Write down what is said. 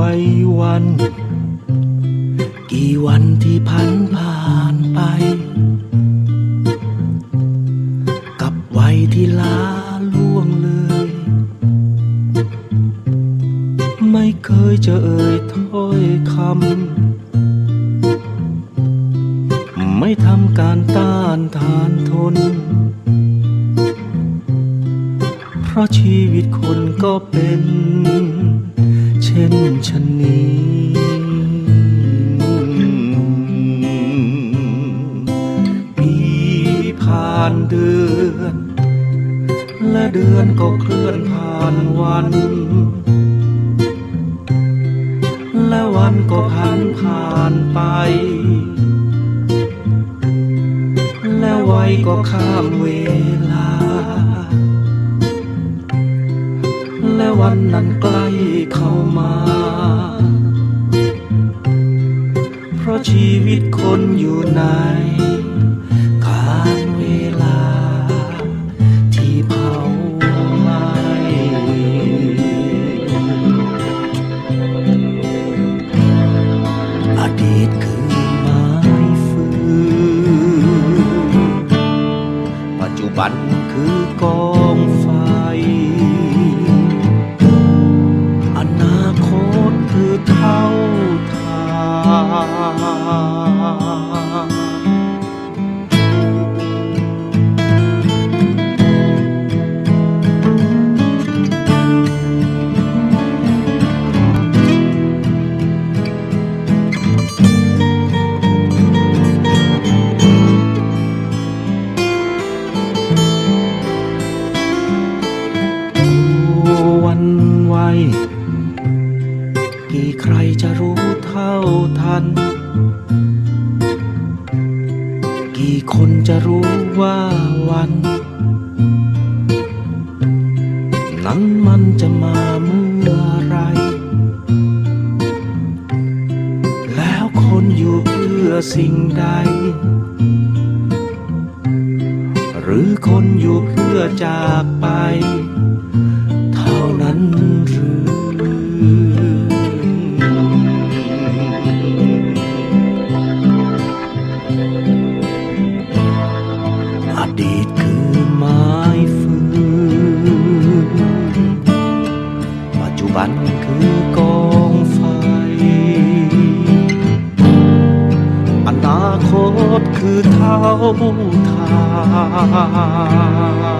ไว้วัน กี่วันที่ผ่านผ่านไป กับวัยที่ลาล่วงเลย ไม่เคยจะเอ่ยถ้อยคำ ไม่ทำการต้านทานทน เพราะชีวิตคนก็เป็น ช่นชนนี้ปีผ่านเดือน และเดือนก็เคลื่อนผ่านวัน และวันก็ผ่านผ่านไปและวัยก็ข้ามเวลา และวันนั้นใกล้เข้ามา เพราะชีวิตคนอยู่ในการเวลาที่เผาไหม้อดีตคือไม้ฟืนปัจจุบัน กี่ใครจะรู้เท่าทัน กี่คนจะรู้ว่าวัน นั้นมันจะมาเมื่อไร แล้วคนอยู่เพื่อสิ่งใด หรือคนอยู่เพื่อจากไป นาคตคือเท่าทาน